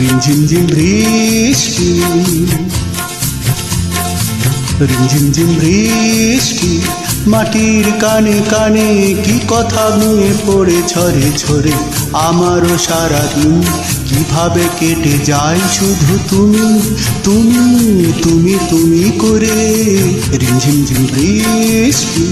রিমঝিমঝিম বৃষ্টি। রিমঝিমঝিম বৃষ্টি। মাটির কানে কানে কি কথা নিয়ে পড়ে ছড়ে ছড়ে আমারও সারাদিন কীভাবে কেটে যায় শুধু তুমি তুমি তুমি তুমি করে। রিমঝিমঝিম বৃষ্টি।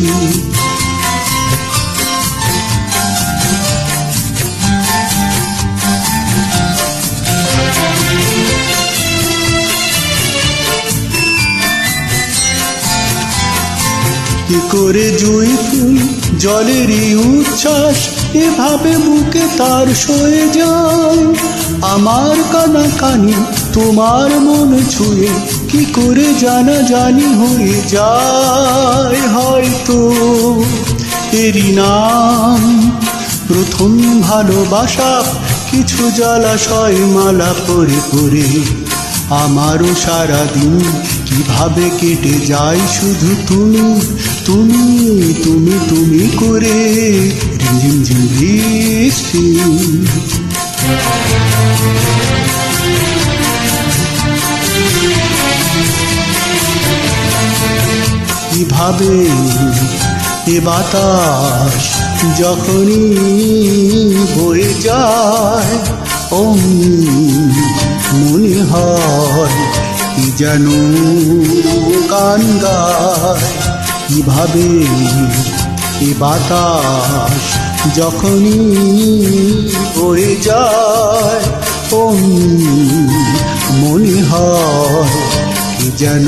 কি করে জুই ফুল জলেরই উচ্ছ্বাস? এভাবে বুকে তার সয়ে যায় আমার কানা কানি তোমার মন ছুঁয়ে কি করে জানা জানি হয়ে যায় হয়তো? এরই নাম, প্রথম ভালোবাসা, কিছু জলাশয় মালা পরে পরে। আমারও সারাদিন কীভাবে কেটে যায় শুধু তুমি? তুমি তুমি তুমি করে রিমঝিম ঝিম বৃষ্টি। কীভাবে এ বাতাস যখনই বয়ে যায়, অমনি মনে হয় কি যেন গান গায়। কীভাবে এ বাতাস যখনই বয়ে যায়, অমনি মনে হয় কি যেন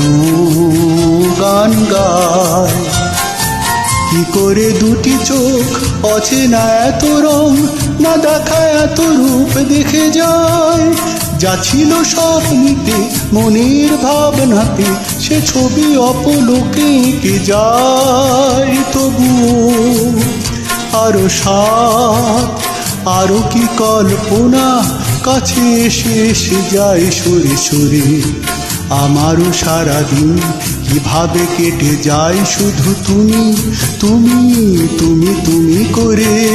গান গায়। কি করে দুটি চোখ অচেনা এত রং না দেখা এত রূপ দেখে যায়। যা ছিল স্বপ্নিতে মনের ভাবনাতে, সে ছবি অপলোকে এঁকে যায়। তবুও আরও সাত, আরও কি কল্পনা? কাছে এসে এসে যায় সরে সরে। আমারও সারাদিন কীভাবে কেটে যায় শুধু তুমি তুমি তুমি তুমি করে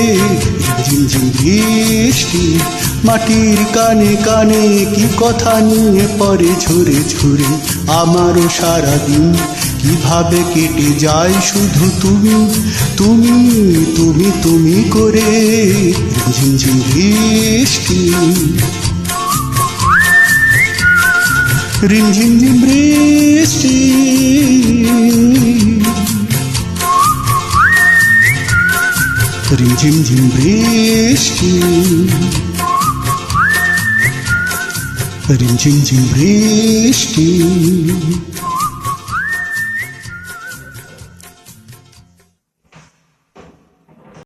ঝিমঝিম বৃষ্টি, মাটির কানে কানে কি কথা নিয়ে পরে ঝরে ঝরে? আমারও সারাদিন কীভাবে কেটে যায় শুধু তুমি? তুমি তুমি তুমি করে ঝিমঝিম বৃষ্টি। রিমঝিমঝিম বৃষ্টি। রিমঝিমঝিম বৃষ্টি রিমঝিমঝিম বৃষ্টি